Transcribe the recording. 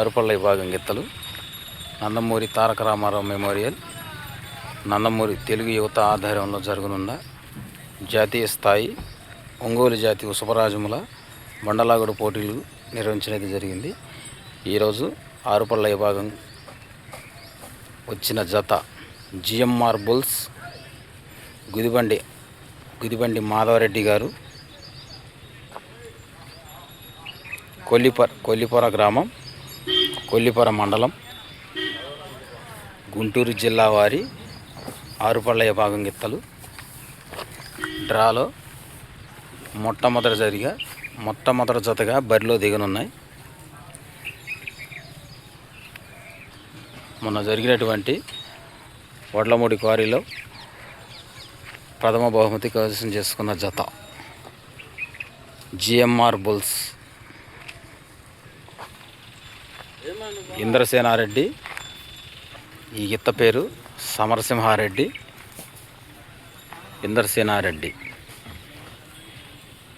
అరుపల్ల విభాగం గిత్తలు. నందమూరి తారక రామారావు మెమోరియల్. నందమూరి తెలుగు యువత ఆధ్వర్యంలో జరగనున్న జాతీయ స్థాయి ఒంగోలు జాతి ఉసుపరాజముల బండలాగుడు పోటీలు నిర్వహించడం జరిగింది. ఈరోజు ఆరుపల్ల విభాగం వచ్చిన జత జిఎంఆర్ బుల్స్ గుదిబండి గుదిబండి మాధవరెడ్డి గారు కొల్లిపర కొల్లిపర గ్రామం కొల్లిపర మండలం గుంటూరు జిల్లా వారి ఆరుపల్లయ్య భాగం గిత్తలు. డ్రాలో మొట్టమొదటి జరిగా మొట్టమొదటి జతగా బరిలో దిగనున్నాయి. మొన్న జరిగినటువంటి వడ్లమూడి క్వారీలో ప్రథమ బహుమతి కైవసం చేసుకున్న జత. GMR bulls Indrasena Reddy. ఈ గిత్త పేరు సమరసింహారెడ్డి. ఇంద్రసేనారెడ్డి.